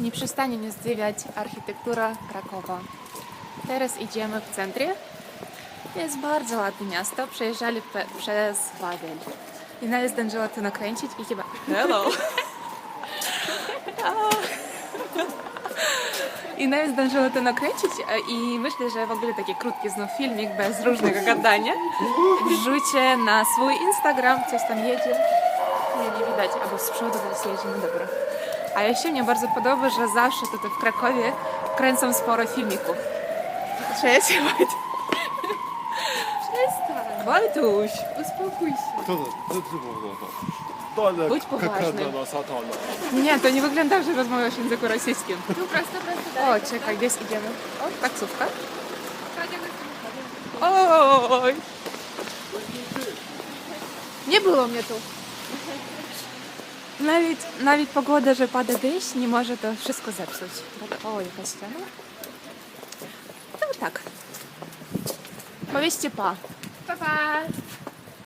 Nie przestanie mnie zdziwiać architektura Krakowa. Teraz idziemy w centrum. Jest bardzo ładne miasto. Przejeżdżali przez Wawel. I nawet zdążyła to nakręcić i chyba... Hello! I nawet zdążyła to nakręcić e, i myślę, że w ogóle taki krótki znów filmik bez różnego gadania wrzucie na swój Instagram, coś tam jedzie. Nie, nie widać, albo z przodu teraz jedzie, no dobra. A jeszcze mnie bardzo podoba, że zawsze tutaj w Krakowie kręcą sporo filmików. Cześć, Wojt. Przestań. Wojtuś, uspokój się. To? Co to było? Dole Budź poważny. Nie, to nie wygląda, że rozmawiasz w języku rosyjskim. Tu prosto, prosto dalej. O, czekaj, gdzieś idziemy. O, taksówka. Oj! Nie było mnie tu. Nawet, nawet pogoda, że pada deszcz, nie może to wszystko zepsuć. O, jakaś ściana. No tak. Powiedzcie pa. Pa, pa.